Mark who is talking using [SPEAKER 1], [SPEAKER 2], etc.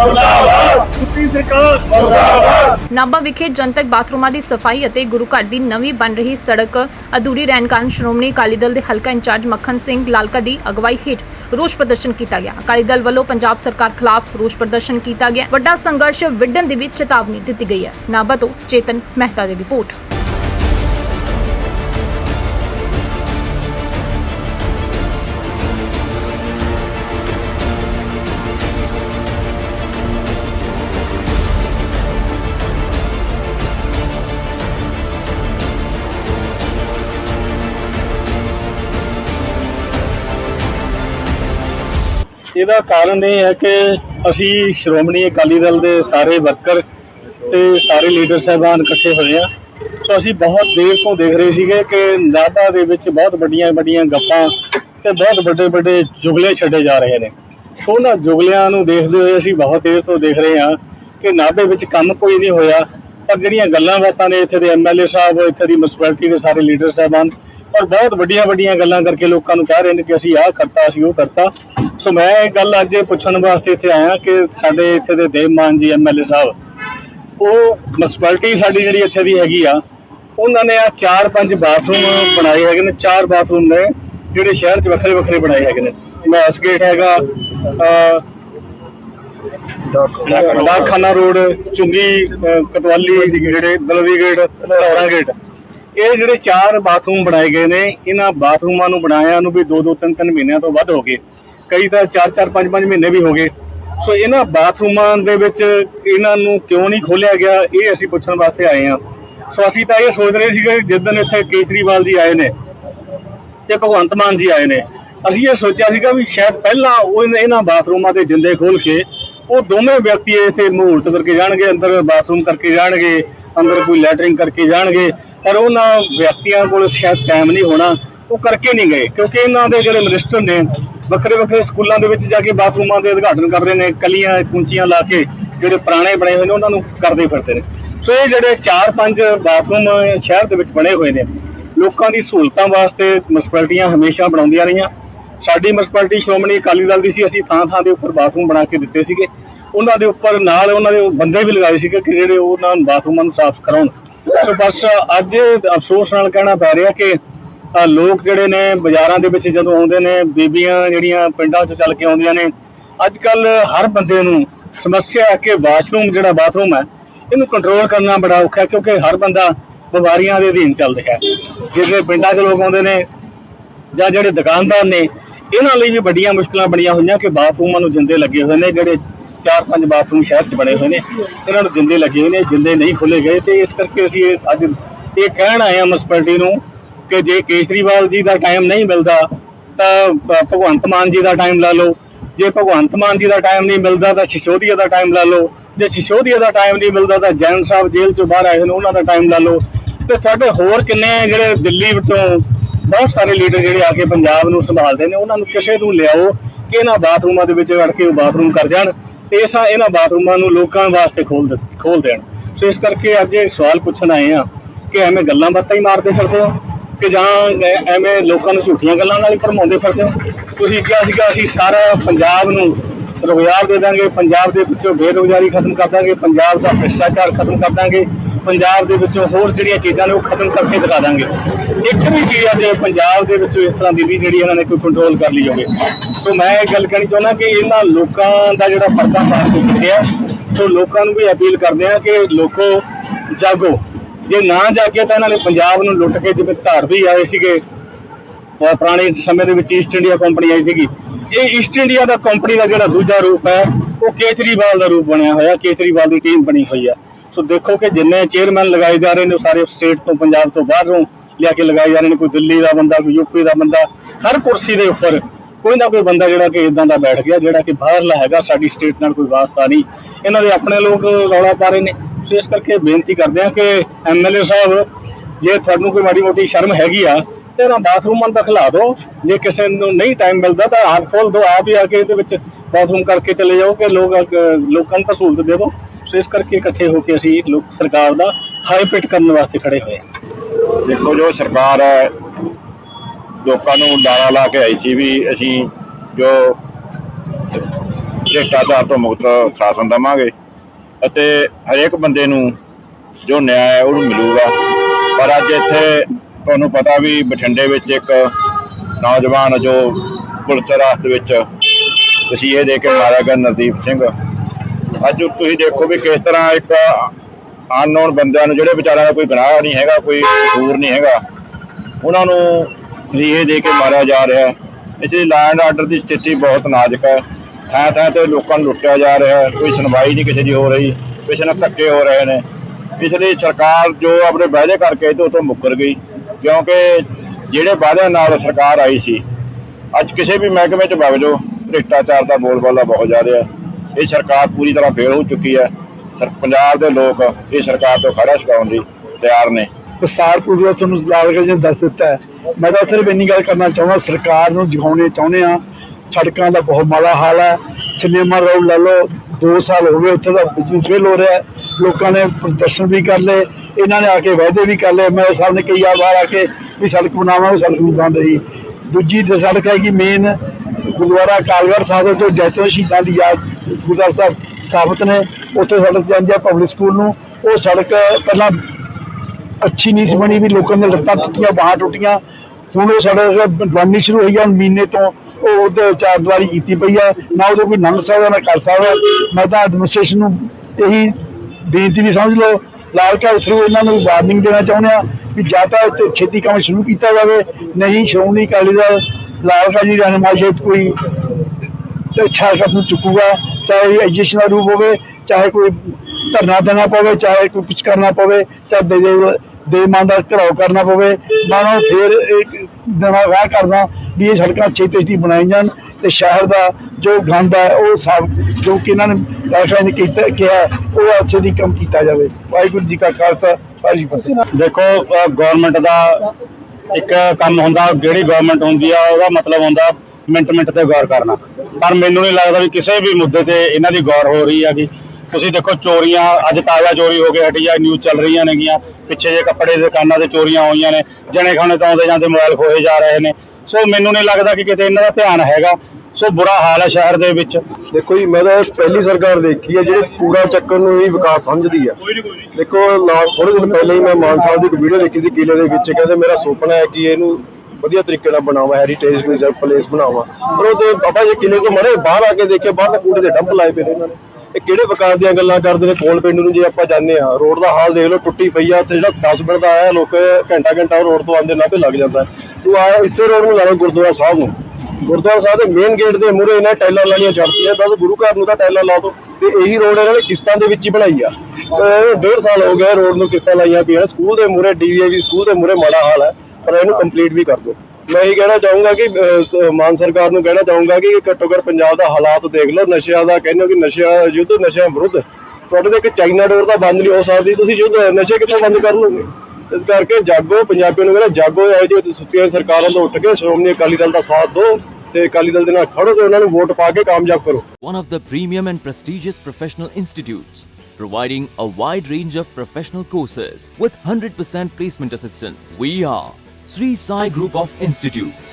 [SPEAKER 1] ਮੁਰਦਾਬਾਦ ਸਰਕਾਰ
[SPEAKER 2] ਨਾਭਾ ਵਿਖੇ ਜਨਤਕ ਬਾਥਰੂਮਾਂ ਦੀ ਸਫ਼ਾਈ ਅਤੇ ਗੁਰੂ ਘਰ ਦੀ ਨਵੀਂ ਬਣ ਰਹੀ ਸੜਕ। ਅਧੂਰੀ ਰਹਿਣ ਕਾਰਨ ਸ਼੍ਰੋਮਣੀ ਅਕਾਲੀ ਦਲ ਦੇ ਹਲਕਾ ਇੰਚਾਰਜ ਮੱਖਣ ਸਿੰਘ ਲਾਲਕਾ ਦੀ ਅਗਵਾਈ ਹੇਠ ਰੋਸ ਪ੍ਰਦਰਸ਼ਨ ਕੀਤਾ ਗਿਆ। ਅਕਾਲੀ ਦਲ ਵੱਲੋਂ ਪੰਜਾਬ ਸਰਕਾਰ ਖਿਲਾਫ ਰੋਸ ਪ੍ਰਦਰਸ਼ਨ ਕੀਤਾ ਗਿਆ। ਵੱਡਾ ਸੰਘਰਸ਼ ਵਿੱਢਣ ਦੀ ਵੀ ਚੇਤਾਵਨੀ ਦਿੱਤੀ ਗਈ ਹੈ। ਨਾਭਾ ਤੋਂ ਚੇਤਨ ਮਹਿਤਾ ਦੀ ਰਿਪੋਰਟ।
[SPEAKER 1] ਇਹਦਾ ਕਾਰਨ ਇਹ ਹੈ ਕਿ ਅਸੀਂ ਸ਼੍ਰੋਮਣੀ ਅਕਾਲੀ ਦਲ ਦੇ ਸਾਰੇ ਵਰਕਰ ਤੇ ਸਾਰੇ ਲੀਡਰ ਸਾਹਿਬਾਨ ਇਕੱਠੇ ਹੋਏ ਆ ਸੋ ਅਸੀਂ ਬਹੁਤ ਦੇਰ ਤੋਂ ਦੇਖ ਰਹੇ ਸੀਗੇ ਕਿ ਨਾਭਾ ਦੇ ਵਿੱਚ ਬਹੁਤ ਵੱਡੀਆਂ ਵੱਡੀਆਂ ਗੱਪਾਂ ਤੇ ਬਹੁਤ ਵੱਡੇ ਵੱਡੇ ਜੁਗਲੇ ਛੱਡੇ ਜਾ ਰਹੇ ਨੇ। ਉਹਨਾਂ ਜੁਗਲਿਆਂ ਨੂੰ ਦੇਖਦੇ ਹੋਏ ਅਸੀਂ ਬਹੁਤ ਦੇਰ ਤੋਂ ਦੇਖ ਰਹੇ ਹਾਂ ਕਿ ਨਾਭੇ ਵਿੱਚ ਕੰਮ ਕੋਈ ਨਹੀਂ ਹੋਇਆ। ਪਰ ਜਿਹੜੀਆਂ ਗੱਲਾਂ ਬਾਤਾਂ ਨੇ ਇੱਥੇ ਦੇ ਐਮਐਲਏ ਸਾਹਿਬ, ਇੱਥੇ ਦੀ ਮਿਊਨਿਸਪੈਲਿਟੀ ਦੇ ਸਾਰੇ ਲੀਡਰ ਸਾਹਿਬਾਨ ਔਰ ਬਹੁਤ ਵੱਡੀਆਂ ਵੱਡੀਆਂ ਗੱਲਾਂ ਕਰਕੇ ਲੋਕਾਂ ਨੂੰ ਕਹਿ ਰਹੇ ਨੇ ਕਿ ਅਸੀਂ ਆਹ ਕਰਤਾ ਅਸੀਂ ਉਹ ਕਰਤਾ। ਸੋ ਮੈਂ ਇਹ ਗੱਲ ਅੱਜ ਪੁੱਛਣ ਵਾਸਤੇ ਇੱਥੇ ਆਇਆ ਕਿ ਸਾਡੇ ਇੱਥੇ ਦੇ ਦੇਵਮਾਨ ਜੀ ਐਮਐਲਏ ਸਾਹਿਬ ਉਹ ਮਿਊਨਿਸਪੈਲਿਟੀ ਸਾਡੀ ਜਿਹੜੀ ਇੱਥੇ ਦੀ ਹੈਗੀ ਆ ਉਹਨਾਂ ਨੇ ਆ ਚਾਰ ਪੰਜ ਬਾਥਰੂਮ ਬਣਾਏ ਹੈਗੇ ਨੇ ਚਾਰ ਬਾਥਰੂਮ ਨੇ ਜਿਹੜੇ ਸ਼ਹਿਰ 'ਚ ਵੱਖਰੇ ਵੱਖਰੇ ਬਣਾਏ ਹੈਗੇ ਨੇ। ਮੈਸ ਗੇਟ ਹੈਗਾ ਡਾਕਖਾਨਾ ਰੋਡ। ਚੁੰਗੀ ਅਹ, ਕਤਵਾਲੀ ਜਿਹੜੇ ਦਲਵੀ ਗੇਟ ਧੌਰਾ ਗੇਟ। ਇਹ ਜਿਹੜੇ ਚਾਰ ਬਾਥਰੂਮ ਬਣਾਏ ਗਏ ਨੇ, ਇਹਨਾਂ ਬਾਥਰੂਮਾਂ ਨੂੰ ਬਣਾਇਆ ਨੂੰ ਵੀ 2-2 3-3 ਮਹੀਨਿਆਂ ਤੋਂ ਵੱਧ ਹੋ ਗਏ। ਕਈ ਤਾਂ 4-4 5-5 ਮਹੀਨੇ ਵੀ ਹੋ ਗਏ। ਸੋ ਇਹਨਾਂ ਬਾਥਰੂਮਾਂ ਦੇ ਵਿੱਚ ਇਹਨਾਂ ਨੂੰ ਕਿਉਂ ਨਹੀਂ ਖੋਲਿਆ ਗਿਆ, ਇਹ ਅਸੀਂ ਪੁੱਛਣ ਵਾਸਤੇ ਆਏ ਹਾਂ। ਸੋ ਅਸੀਂ ਤਾਂ ਇਹ ਸੋਚ ਰਹੇ ਸੀਗੇ ਕਿ ਜਿਸ ਦਿਨ ਇੱਥੇ ਕੇਜਰੀਵਾਲ ਜੀ ਆਏ ਨੇ ਤੇ ਭਗਵੰਤ ਮਾਨ ਜੀ ਆਏ ਨੇ, ਅਸੀਂ ਇਹ ਸੋਚਿਆ ਸੀਗਾ ਵੀ ਸ਼ਾਇਦ ਪਹਿਲਾਂ ਉਹ ਇਹਨਾਂ- ਬਾਥਰੂਮਾਂ ਦੇ ਜਿੰਦੇ ਖੋਲ ਕੇ ਉਹ ਦੋਵੇਂ ਵਿਅਕਤੀ ਇੱਥੇ ਮਹੂਰਤ ਕਰਕੇ ਜਾਣਗੇ, ਅੰਦਰ ਬਾਥਰੂਮ ਕਰਕੇ ਜਾਣਗੇ, ਅੰਦਰ ਕੋਈ ਲੈਟਰਿੰਗ ਕਰਕੇ ਜਾਣਗੇ। ਪਰ ਉਹਨਾਂ ਵਿਅਕਤੀਆਂ ਕੋਲ ਸ਼ਾਇਦ ਟਾਈਮ ਨਹੀਂ ਹੋਣਾ, ਉਹ ਕਰਕੇ ਨਹੀਂ ਗਏ, ਕਿਉਂਕਿ ਇਹਨਾਂ ਦੇ ਜਿਹੜੇ ਮਿਨਿਸਟਰ ਨੇ, ਵੱਖਰੇ ਵੱਖਰੇ ਸਕੂਲਾਂ ਦੇ ਵਿੱਚ ਜਾ ਕੇ ਬਾਥਰੂਮਾਂ ਦੇ ਉਦਘਾਟਨ ਕਰ ਰਹੇ ਨੇ, ਕਲੀਆਂ, ਕੁੰਚੀਆਂ ਲਾ ਕੇ ਜਿਹੜੇ ਪੁਰਾਣੇ ਬਣੇ ਹੋਏ ਨੇ, ਉਹਨਾਂ ਨੂੰ ਕਰਦੇ ਫਿਰਦੇ ਨੇ। ਸੋ ਇਹ ਜਿਹੜੇ 4-5 ਬਾਥਰੂਮ ਸ਼ਹਿਰ ਦੇ ਵਿੱਚ ਬਣੇ ਹੋਏ ਨੇ, ਲੋਕਾਂ ਦੀ ਸਹੂਲਤਾਂ ਵਾਸਤੇ ਮਿਊਨਿਸਪੈਲਿਟੀਆਂ ਹਮੇਸ਼ਾ ਬਣਾਉਂਦੀਆਂ ਰਹੀਆਂ। ਸਾਡੀ ਮਿਊਨਿਸਪੈਲਿਟੀ ਸ਼੍ਰੋਮਣੀ ਅਕਾਲੀ ਦਲ ਦੀ ਸੀ, ਅਸੀਂ ਥਾਂ ਥਾਂ ਦੇ ਉੱਪਰ ਬਾਥਰੂਮ ਬਣਾ ਕੇ ਦਿੱਤੇ ਸੀਗੇ। ਉਹਨਾਂ ਦੇ ਉੱਪਰ ਨਾਲ ਉਹਨਾਂ ਦੇ ਬੰਦੇ ਵੀ ਲਗਾਏ ਸੀਗੇ ਕਿ ਜਿਹੜੇ ਉਹਨਾਂ ਨੂੰ ਬਾਥਰੂਮਾਂ ਨੂੰ ਸਾਫ਼ ਕਰਾਉਣ। ਬਸ ਅੱਜ ਅਫਸੋਸ ਨਾਲ ਕਹਿਣਾ ਪੈ ਰਿਹਾ ਕਿ ਲੋਕ ਜਿਹੜੇ ਨੇ ਬਾਜ਼ਾਰਾਂ ਦੇ ਵਿੱਚ ਜਦੋਂ ਆਉਂਦੇ ਨੇ, ਬੀਬੀਆਂ ਜਿਹੜੀਆਂ ਪਿੰਡਾਂ 'ਚ ਚੱਲ ਕੇ ਆਉਂਦੀਆਂ ਨੇ ਅੱਜ ਕੱਲ ਹਰ ਬੰਦੇ ਨੂੰ ਸਮੱਸਿਆ ਹੈ ਕਿ ਵਾਸ਼ਰੂਮ ਜਿਹੜਾ ਬਾਥਰੂਮ ਹੈ, ਇਹਨੂੰ ਕੰਟਰੋਲ ਕਰਨਾ ਬੜਾ ਔਖਾ ਹੈ ਕਿਉਂਕਿ ਹਰ ਬੰਦਾ ਬਿਮਾਰੀਆਂ ਦੇ ਅਧੀਨ ਚੱਲ ਰਿਹਾ ਹੈ। ਜਿਹੜੇ ਪਿੰਡਾਂ 'ਚ ਲੋਕ ਆਉਂਦੇ ਨੇ ਜਾਂ ਜਿਹੜੇ ਦੁਕਾਨਦਾਰ ਨੇ, ਇਹਨਾਂ ਲਈ ਵੀ ਵੱਡੀਆਂ ਮੁਸ਼ਕਲਾਂ ਬਣੀਆਂ ਹੋਈਆਂ ਕਿ ਬਾਥਰੂਮਾਂ ਨੂੰ ਜਿੰਦੇ ਲੱਗੇ ਹੋਏ ਨੇ, ਜਿਹੜੇ ਚਾਰ ਪੰਜ ਬਾਥਰੂਮ ਸ਼ਹਿਰ 'ਚ ਬਣੇ ਹੋਏ ਨੇ। ਇਹਨਾਂ ਨੂੰ ਜਿੰਦੇ ਲੱਗੇ ਹੋਏ ਨੇ, ਜਿੰਦੇ ਨਹੀਂ ਖੁੱਲੇ ਗਏ ਤੇ ਇਸ ਕਰਕੇ ਅਸੀਂ ਇਹ ਅੱਜ ਇਹ ਕਹਿਣ ਆਏ ਹਾਂ ਮਿਊਨਿਸਪੈਲਿਟੀ ਨੂੰ ਕਿ ਜੇ ਕੇਜਰੀਵਾਲ ਜੀ ਦਾ ਟਾਈਮ ਨਹੀਂ ਮਿਲਦਾ, ਤਾਂ ਭਗਵੰਤ ਮਾਨ ਜੀ ਦਾ ਟਾਈਮ ਲਾ ਲਓ। ਜੇ ਭਗਵੰਤ ਮਾਨ ਜੀ ਦਾ ਟਾਈਮ ਨਹੀਂ ਮਿਲਦਾ, ਤਾਂ ਸਿਸੋਦੀਆ ਦਾ ਟਾਈਮ ਲਾ ਲਓ। ਜੇ ਸਿਸੋਦੀਆ ਦਾ ਟਾਈਮ ਨਹੀਂ ਮਿਲਦਾ, ਤਾਂ ਜੈਨ ਸਾਹਿਬ ਜੇਲ੍ਹ ਤੋਂ ਬਾਹਰ ਆਏ ਨੇ, ਉਹਨਾਂ ਦਾ ਟਾਈਮ ਲਾ ਲਓ। ਤੇ ਸਾਡੇ ਹੋਰ ਕਿੰਨੇ ਜਿਹੜੇ ਦਿੱਲੀ ਤੋਂ ਬਹੁਤ ਸਾਰੇ ਲੀਡਰ ਜਿਹੜੇ ਆ ਕੇ ਪੰਜਾਬ ਨੂੰ ਸੰਭਾਲਦੇ ਨੇ, ਉਹਨਾਂ ਨੂੰ ਕਿਸੇ ਨੂੰ ਲਿਆਓ ਕਿ ਇਹਨਾਂ ਬਾਥਰੂਮਾਂ ਦੇ ਵਿੱਚ ਵੜ ਕੇ ਬਾਥਰੂਮ ਕਰ ਜਾਣ। ਤੇ ਇਸਾਂ ਇਹਨਾਂ ਬਾਥਰੂਮਾਂ ਨੂੰ ਲੋਕਾਂ ਵਾਸਤੇ ਖੋਲ ਦੇ ਖੋਲ ਦੇਣ। ਸੋ ਇਸ ਕਰਕੇ ਅੱਜ ਇਹ ਸਵਾਲ ਪੁੱਛਣ ਆਏ ਆ ਕਿ ਐਵੇਂ ਗੱਲਾਂ ਬਾਤਾਂ ਹੀ ਮਾਰਦੇ ਫਿਰਦੇ ਹੋ? ਕਿ ਜਾਂ ਐਵੇਂ ਲੋਕਾਂ ਨੂੰ ਝੂਠੀਆਂ ਗੱਲਾਂ ਨਾਲ ਹੀ ਭਰਮਾਉਂਦੇ ਫਿਰਦੇ ਹੋ? ਤੁਸੀਂ ਕਿਹਾ ਸੀਗਾ, ਅਸੀਂ ਸਾਰਾ ਪੰਜਾਬ ਨੂੰ ਰੁਜ਼ਗਾਰ ਦੇ ਦਾਂਗੇ, ਪੰਜਾਬ ਦੇ ਵਿੱਚੋਂ ਬੇਰੁਜ਼ਗਾਰੀ ਖਤਮ ਕਰ ਦਾਂਗੇ, ਪੰਜਾਬ ਦਾ ਭ੍ਰਿਸ਼ਟਾਚਾਰ ਖਤਮ ਕਰ ਦਾਂਗੇ। ਪੰਜਾਬ ਦੇ ਵਿੱਚੋਂ ਹੋਰ ਜਿਹੜੀਆਂ ਚੀਜ਼ਾਂ ਨੇ ਉਹ ਖਤਮ ਕਰਕੇ ਦਿਖਾ ਦਾਂਗੇ। ਇੱਕ ਵੀ ਚੀਜ਼ ਆ ਜੇ ਪੰਜਾਬ ਦੇ ਵਿੱਚੋਂ ਇਸ ਤਰ੍ਹਾਂ ਦੀ ਵੀ ਜਿਹੜੀ ਇਹਨਾਂ ਨੇ ਕੋਈ ਕੰਟਰੋਲ ਕਰ ਲਈ ਹੋਵੇ। ਸੋ ਮੈਂ ਇਹ ਗੱਲ ਕਹਿਣੀ ਚਾਹੁੰਦਾ ਕਿ ਇਹਨਾਂ ਲੋਕਾਂ ਦਾ ਜਿਹੜਾ ਪਰਦਾ ਪਾਸ ਹੋ ਚੁੱਕਿਆ ਸੋ ਲੋਕਾਂ ਨੂੰ ਵੀ ਅਪੀਲ ਕਰਦੇ ਆ ਕਿ ਲੋਕੋ ਜਾਗੋ। ਜੇ ਨਾ ਜਾਗੇ ਤਾਂ ਇਹਨਾਂ ਨੇ ਪੰਜਾਬ ਨੂੰ ਲੁੱਟ ਕੇ ਜਿਵੇਂ ਧਾਰਦੀ ਆਏ ਸੀਗੇ ਪੁਰਾਣੇ ਸਮੇਂ ਦੇ ਵਿੱਚ ਈਸਟ ਇੰਡੀਆ ਕੰਪਨੀ ਆਈ ਸੀਗੀ। ਇਹ ਈਸਟ ਇੰਡੀਆ ਦਾ ਕੰਪਨੀ ਦਾ ਜਿਹੜਾ ਦੂਜਾ ਰੂਪ ਹੈ, ਉਹ ਕੇਜਰੀਵਾਲ ਦਾ ਰੂਪ ਬਣਿਆ ਹੋਇਆ, ਕੇਜਰੀਵਾਲ ਦੀ ਟੀਮ ਬਣੀ ਹੋਈ ਹੈ ਸੋ ਦੇਖੋ ਕਿ ਜਿੰਨੇ ਚੇਅਰਮੈਨ ਲਗਾਏ ਜਾ ਰਹੇ ਨੇ, ਉਹ ਸਾਰੇ ਸਟੇਟ ਤੋਂ, ਪੰਜਾਬ ਤੋਂ ਬਾਹਰੋਂ ਲਿਆ ਕੇ ਲਗਾਏ ਜਾ ਰਹੇ ਨੇ, ਕੋਈ ਦਿੱਲੀ ਦਾ ਬੰਦਾ, ਕੋਈ ਯੂਪੀ ਦਾ ਬੰਦਾ, ਹਰ ਕੁਰਸੀ ਦੇ ਉੱਪਰ ਕੋਈ ਨਾ ਕੋਈ ਬੰਦਾ ਜਿਹੜਾ ਕਿ ਇਦਾਂ ਦਾ ਬੈਠ ਗਿਆ, ਜਿਹੜਾ ਕਿ ਬਾਹਰਲਾ ਹੈਗਾ, ਸਾਡੀ ਸਟੇਟ ਨਾਲ ਕੋਈ ਵਾਸਤਾ ਨਹੀਂ। ਇਹਨਾਂ ਦੇ ਆਪਣੇ ਲੋਕ ਰੌਲਾ ਪਾ ਰਹੇ ਨੇ। ਸੋ ਇਸ ਕਰਕੇ ਬੇਨਤੀ ਕਰਦੇ ਹਾਂ ਕਿ ਐਮਐਲਏ ਸਾਹਿਬ, ਜੇ ਤੁਹਾਨੂੰ ਕੋਈ ਮਾੜੀ ਮੋਟੀ ਸ਼ਰਮ ਹੈਗੀ ਆ, ਤੇ ਨਾ ਬਾਥਰੂਮਾਂ ਦਾ ਖਿਲਾ ਦਿਓ। ਜੇ ਕਿਸੇ ਨੂੰ ਨਹੀਂ ਟਾਈਮ ਮਿਲਦਾ, ਤਾਂ ਆਪ ਖੋਲ ਦਿਓ, ਆਪ ਹੀ ਆ ਕੇ ਇਹਦੇ ਵਿੱਚ ਬਾਥਰੂਮ ਕਰਕੇ ਚਲੇ ਜਾਓ ਕਿ ਲੋਕ ਲੋਕਾਂ ਨੂੰ ਤਾਂ ਸਹੂਲਤ ਦੇ ਦਿਓ ਸੋ ਇਸ ਕਰਕੇ ਇਕੱਠੇ ਹੋ ਕੇ ਅਸੀਂ ਲੋਕ ਸਰਕਾਰ ਦਾ ਹਾਈ ਪਿੱਟ ਕਰਨ ਵਾਸਤੇ ਖੜੇ ਹੋਏ
[SPEAKER 3] ਦੇਖੋ ਜੋ ਸਰਕਾਰ ਹੈ, ਲੋਕਾਂ ਨੂੰ ਲਾਰਾ ਲਾ ਕੇ ਆਈ ਸੀ ਵੀ ਅਸੀਂ ਜੋ ਭ੍ਰਿਸ਼ਟਾਚਾਰ ਤੋਂ ਮੁਕਤ ਸ਼ਾਸਨ ਦੇਵਾਂਗੇ ਅਤੇ ਹਰੇਕ ਬੰਦੇ ਨੂੰ ਜੋ ਨਿਆਂ ਹੈ, ਉਹਨੂੰ ਮਿਲੂਗਾ। ਪਰ ਅੱਜ ਇੱਥੇ ਤੁਹਾਨੂੰ ਪਤਾ ਵੀ ਬਠਿੰਡੇ ਵਿੱਚ ਇੱਕ ਨੌਜਵਾਨ ਜੋ ਪੁਲਿਸ ਰਾਸਤੇ ਵਿੱਚ ਵਸੀਏ ਦੇ ਕੇ ਮਾਰਿਆ ਗਿਆ ਨਰਦੀਪ ਸਿੰਘ। ਅੱਜ ਤੁਸੀਂ ਦੇਖੋ ਵੀ ਕਿਸ ਤਰ੍ਹਾਂ ਇੱਕ ਅਨਨੋਨ ਬੰਦਿਆਂ ਨੂੰ ਜਿਹੜੇ ਵਿਚਾਰਿਆਂ ਦਾ ਕੋਈ ਗੁਨਾਹ ਨਹੀਂ ਹੈਗਾ, ਕੋਈ ਕਸੂਰ ਨਹੀਂ ਹੈਗਾ, ਉਹਨਾਂ ਨੂੰ ਵਸੀਏ ਦੇ ਕੇ ਮਾਰਿਆ ਜਾ ਰਿਹਾ ਹੈ। ਇਸ ਲਈ ਲੈਂਡ ਆਰਡਰ ਦੀ ਸਥਿਤੀ ਬਹੁਤ ਨਾਜ਼ੁਕ ਹੈ। ਥਾਂ ਥਾਂ ਤੇ ਲੋਕਾਂ ਨੂੰ ਲੁੱਟਿਆ ਜਾ ਰਿਹਾ ਹੈ। ਕੋਈ ਸੁਣਵਾਈ ਨਹੀਂ ਕਿਸੇ ਦੀ ਹੋ ਰਹੀ, ਕਿਸੇ ਨਾਲ ਧੱਕੇ ਹੋ ਰਹੇ ਨੇ। ਇਸ ਲਈ ਸਰਕਾਰ ਜੋ ਆਪਣੇ ਵਾਅਦੇ ਕਰਕੇ ਤੇ ਉਹ ਤੋਂ ਮੁੱਕਰ ਗਈ, ਕਿਉਂਕਿ ਜਿਹੜੇ ਵਾਅਦਿਆਂ ਨਾਲ ਸਰਕਾਰ ਆਈ ਸੀ, ਅੱਜ ਕਿਸੇ ਵੀ ਮਹਿਕਮੇ 'ਚ ਵਗ ਜਾਓ, ਭ੍ਰਿਸ਼ਟਾਚਾਰ ਦਾ ਬੋਲਬਾਲਾ ਬਹੁਤ ਜ਼ਿਆਦਾ ਹੈ। ਇਹ ਸਰਕਾਰ ਪੂਰੀ ਤਰ੍ਹਾਂ ਫੇਲ ਹੋ ਚੁੱਕੀ ਹੈ। ਪੰਜਾਬ ਦੇ ਲੋਕ ਇਹ ਸਰਕਾਰ ਤੋਂ ਖੜਾ ਛਡਾਉਣ ਲਈ ਤਿਆਰ ਨੇ।
[SPEAKER 4] ਵਿਸਤਾਰ ਪੂਰਵਕ ਤੁਹਾਨੂੰ ਲਾਲਗੜ ਜੀ ਦੱਸ ਦਿੱਤਾ ਹੈ। ਮੈਂ ਤਾਂ ਸਿਰਫ ਇੰਨੀ ਗੱਲ ਕਰਨਾ ਚਾਹੁੰਦਾ, ਸਰਕਾਰ ਨੂੰ ਜਗਾਉਣੇ ਚਾਹੁੰਦੇ ਆ ਸੜਕਾਂ ਦਾ ਬਹੁਤ ਮਾੜਾ ਹਾਲ ਹੈ। ਸਿਨੇਮਾ ਰੋਡ ਲੈ ਲਓ 2 ਸਾਲ ਹੋ ਗਏ ਉੱਥੇ ਦਾ ਬਿਜਲੀ ਫੇਲ ਹੋ ਰਿਹਾ ਲੋਕਾਂ ਨੇ ਪ੍ਰਦਰਸ਼ਨ ਵੀ ਕਰ ਲਏ, ਇਹਨਾਂ ਨੇ ਆ ਕੇ ਵਾਅਦੇ ਵੀ ਕਰ ਲਏ। ਮੈਂ ਸਾਹਿਬ ਨੇ ਕਈ ਵਾਰ ਆ ਕੇ ਵੀ ਸੜਕ ਬਣਾਵਾਂਗੇ, ਸੜਕ ਨਹੀਂ ਬਣ ਰਹੀ। ਦੂਜੀ ਸੜਕ ਹੈਗੀ ਮੇਨ ਗੁਰਦੁਆਰਾ ਕਾਲਗੜ੍ਹ ਸਾਹਿਬ ਤੋਂ ਜੈਤੋ ਸ਼ਹੀਦਾਂ ਦੀ ਯਾਦ ਗੁਰਦੁਆਰਾ ਸਾਹਿਬ ਸਥਾਪਿਤ ਨੇ। ਉੱਥੇ ਸੜਕ ਜਾਂਦੀ ਹੈ ਪਬਲਿਕ ਸਕੂਲ ਨੂੰ। ਉਹ ਸੜਕ ਪਹਿਲਾਂ ਅੱਛੀ ਨਹੀਂ ਸੀ, ਬਣੀ ਵੀ ਲੋਕਾਂ ਦੀਆਂ ਲੱਤਾਂ ਟੁੱਟੀਆਂ, ਬਾਹਾਂ ਟੁੱਟੀਆਂ। ਹੁਣ ਉਹ ਸੜਕ ਬਣਨੀ ਸ਼ੁਰੂ ਹੋਈ ਆ, ਮਹੀਨੇ ਤੋਂ ਉਹ ਉਹਦੇ ਚਾਰ ਦੀਵਾਰੀ ਕੀਤੀ ਪਈ ਹੈ ਨਾ ਉਹਦੇ ਕੋਈ ਲੰਘ ਸਕਦਾ ਨਾ ਕਰ ਸਕਦਾ ਮੈਂ ਤਾਂ ਐਡਮਿਨਿਸਟ੍ਰੇਸ਼ਨ ਨੂੰ ਇਹੀ ਬੇਨਤੀ ਵੀ ਸਮਝ ਲਓ, ਲਾਲ ਘਰ ਥਰੂ ਇਹਨਾਂ ਨੂੰ ਵਾਰਨਿੰਗ ਦੇਣਾ ਚਾਹੁੰਦੇ ਆ ਵੀ ਜਾਂ ਤਾਂ ਇੱਥੇ ਛੇਤੀ ਕੰਮ ਸ਼ੁਰੂ ਕੀਤਾ ਜਾਵੇ। ਨਹੀਂ, ਸ਼੍ਰੋਮਣੀ ਅਕਾਲੀ ਦਲ ਲਾਲ ਘਰ ਜੀ ਰਹਿਨਮਾਈ ਹੇਠ ਕੋਈ ਚੁੱਕੂਗਾ, ਚਾਹੇ ਐਜੂਕੇਸ਼ਨ ਦਾ ਰੂਪ ਹੋਵੇ, ਚਾਹੇ ਕੋਈ ਧਰਨਾ ਦੇਣਾ ਪਵੇ, ਚਾਹੇ ਕੋਈ ਕੁਝ ਕਰਨਾ ਪਵੇ, ਚਾਹੇ ਦੇ ਬੇਈਮਾਨ ਦਾ ਘਰਾਓ ਕਰਨਾ ਪਵੇ, ਮੈਂ ਉਹਨਾਂ ਇੱਕ ਨਵਾਂ ਵਾਅ ਕਰਦਾ ਵੀ ਇਹ ਸੜਕਾਂ ਛੇਤੀ ਛੇਤੀ ਬਣਾਈ ਜਾਣ ਤੇ ਸ਼ਹਿਰ ਦਾ ਜੋ ਗੰਦ ਹੈ, ਉਹ ਸਾਫ਼ ਜੋ ਕਿ ਇਹਨਾਂ ਨੇ ਐਸਾ ਨੇ ਕੀਤਾ, ਕਿਹਾ, ਉਹ ਅੱਛੇ ਦੀ ਕੰਮ ਕੀਤਾ ਜਾਵੇ। ਵਾਹਿਗੁਰੂ ਜੀ ਕਾ ਖਾਲਸਾ, ਵਾਹਿਗੁਰੂ ਜੀ ਕੀ ਫਤਿਹ।
[SPEAKER 1] ਦੇਖੋ ਗਵਰਨਮੈਂਟ ਦਾ ਇੱਕ ਕੰਮ ਹੁੰਦਾ, ਜਿਹੜੀ ਗਵਰਨਮੈਂਟ ਹੁੰਦੀ ਆ, ਉਹਦਾ ਮਤਲਬ ਹੁੰਦਾ ਮਿੰਟ ਮਿੰਟ ਤੇ ਗੌਰ ਕਰਨਾ। ਪਰ ਮੈਨੂੰ ਨਹੀਂ ਲੱਗਦਾ ਵੀ ਕਿਸੇ ਵੀ ਮੁੱਦੇ ਤੇ ਇਹਨਾਂ ਦੀ ਗੌਰ ਹੋ ਰਹੀ ਹੈਗੀ। ਤੁਸੀਂ ਦੇਖੋ ਚੋਰੀਆਂ, ਅੱਜ ਤਾਜ਼ਾ ਚੋਰੀ ਹੋ ਕੇ ਹਟੀ ਆ ਨਿਊਜ਼ ਚੱਲ ਰਹੀਆਂ ਨੇਗੀਆਂ। ਪਿੱਛੇ ਜੇ ਕੱਪੜੇ ਦੇ ਦੁਕਾਨਾਂ ਤੇ ਚੋਰੀਆਂ ਹੋਈਆਂ ਨੇ ਜਣੇ ਖਾਣੇ ਤੋਂ ਆਉਂਦੇ ਜਾਂਦੇ ਮੋਬਾਈਲ ਖੋਹੇ ਜਾ ਰਹੇ ਨੇ। ਸੋ ਮੈਨੂੰ ਨਹੀਂ ਲੱਗਦਾ ਕਿ ਕਿਤੇ ਇਹਨਾਂ ਦਾ ਧਿਆਨ ਹੈਗਾ। ਸੋ ਬੁਰਾ ਹਾਲ ਹੈ ਸ਼ਹਿਰ ਦੇ ਵਿੱਚ।
[SPEAKER 4] ਦੇਖੋ ਜੀ ਮੈਂ ਤਾਂ ਪਹਿਲੀ ਸਰਕਾਰ ਦੇਖੀ ਹੈ ਜਿਹੜੀ ਕੂੜਾ ਚੱਕਣ ਨੂੰ ਹੀ ਵਿਕਾਸ ਸਮਝਦੀ ਆ ਦੇਖੋ ਥੋੜੇ ਦਿਨ ਪਹਿਲਾਂ ਹੀ ਮੈਂ ਮਾਨ ਸਾਹਿਬ ਦੀ ਇੱਕ ਵੀਡੀਓ ਦੇਖੀ ਸੀ ਕਿਲੇ ਦੇ ਵਿੱਚ। ਕਹਿੰਦੇ ਮੇਰਾ ਸੁਪਨਾ ਹੈ ਕਿ ਇਹਨੂੰ ਵਧੀਆ ਤਰੀਕੇ ਨਾਲ ਬਣਾਵਾਂ ਹੈਰੀਟੇਜ ਰਿਜ਼ਰਵ ਪਲੇਸ ਬਣਾਵਾਂ। ਪਰ ਉਹ ਤੇ ਆਪਾਂ ਜੇ ਕਿਲੇ ਤੋਂ ਮਰੇ ਬਾਹਰ ਆ ਕੇ ਦੇਖੇ ਬਾਹਰ ਤਾਂ ਕੂੜੇ ਦੇ ਡੰਪ ਲਾਏ ਪਏ ਨੇ ਇਹਨਾਂ ਨੇ। ਇਹ ਕਿਹੜੇ ਵਿਕਾਸ ਦੀਆਂ ਗੱਲਾਂ ਕਰਦੇ ਨੇ ਕੋਲ ਪਿੰਡ ਨੂੰ ਜੇ ਆਪਾਂ ਜਾਂਦੇ ਆ ਰੋਡ ਦਾ ਹਾਲ ਦੇਖ ਲਓ ਟੁੱਟੀ ਪਈ ਆ ਉੱਥੇ ਜਿਹੜਾ 10 ਮਿੰਟ ਦਾ ਆਇਆ ਲੋਕ ਘੰਟਾ ਘੰਟਾ ਰੋਡ ਤੋਂ ਆਉਂਦੇ ਨਾ ਤੇ ਲੱਗ ਜਾਂਦਾ। ਤੂੰ ਆ ਇਸੇ ਰੋਡ ਨੂੰ ਲਾ ਲਓ ਗੁਰਦੁਆਰਾ ਸਾਹਿਬ ਨੂੰ। ਗੁਰਦੁਆਰਾ ਸਾਹਿਬ ਦੇ ਮੇਨ ਗੇਟ ਦੇ ਮੂਹਰੇ ਇਹਨਾਂ ਟਾਈਲਾਂ ਲਾਣੀਆਂ ਚੜਤੀਆਂ ਤਾਂ ਗੁਰੂ ਘਰ ਨੂੰ ਤਾਂ ਟਾਈਲਾਂ ਲਾ ਦੋ। ਤੇ ਇਹੀ ਰੋਡ ਇਹਨਾਂ ਨੇ ਕਿਸ਼ਤਾਂ ਦੇ ਵਿੱਚ ਹੀ ਬਣਾਈ ਆ। ਡੇਢ ਸਾਲ ਹੋ ਗਏ ਰੋਡ ਨੂੰ ਕਿਸ਼ਤਾਂ ਲਾਈਆਂ ਪਈਆਂ ਸਕੂਲ ਦੇ ਮੂਹਰੇ ਡੀਏਵੀ ਸਕੂਲ ਦੇ ਮੂਹਰੇ ਮਾੜਾ ਹਾਲ ਹੈ ਪਰ ਇਹਨੂੰ ਕੰਪਲੀਟ ਵੀ ਕਰ ਦਿਓ ਮੈਂ ਇਹ ਕਹਿਣਾ ਚਾਹੂੰਗਾ ਕਿ ਮਾਨ ਸਰਕਾਰ ਨੂੰ ਕਹਿਣਾ ਚਾਹੂੰਗਾ ਕਿ ਘੱਟੋ ਘੱਟ ਪੰਜਾਬ ਦਾ ਹਾਲਾਤ ਦੇਖ ਲਓ, ਨਸ਼ਿਆਂ ਦਾ ਕਹਿੰਦੇ ਹੋ ਕਿ ਨਸ਼ਿਆਂ, ਯੁੱਧ ਨਸ਼ਿਆਂ ਵਿਰੁੱਧ। ਤੁਹਾਡੇ ਤੇ ਇੱਕ ਚਾਈਨਾ ਡੋਰ ਤਾਂ ਬੰਦ ਨਹੀਂ ਹੋ ਸਕਦੀ, ਤੁਸੀਂ ਯੁੱਧ ਨਸ਼ੇ ਕਿੱਥੋਂ ਬੰਦ ਕਰ ਲਓਗੇ? ਇਸ ਕਰਕੇ ਜਾਗੋ ਪੰਜਾਬੀਆਂ ਨੂੰ ਕਹਿੰਦਾ ਜਾਗੋ ਇਹ ਜਿਹੀ ਸੁੱਤੀਆਂ ਸਰਕਾਰਾਂ ਤੋਂ ਉੱਠ ਕੇ ਸ਼੍ਰੋਮਣੀ ਅਕਾਲੀ ਦਲ ਦਾ ਸਾਥ ਦਿਓ ਤੇ ਅਕਾਲੀ ਦਲ ਦੇ ਨਾਲ ਖੜੋ ਤੇ ਉਹਨਾਂ ਨੂੰ ਵੋਟ ਪਾ ਕੇ ਕਾਮਯਾਬ ਕਰੋ
[SPEAKER 5] one of the premium and prestigious professional institutes providing a wide range of professional courses with 100% placement assistance. We are Sri Sai Group of Institutes.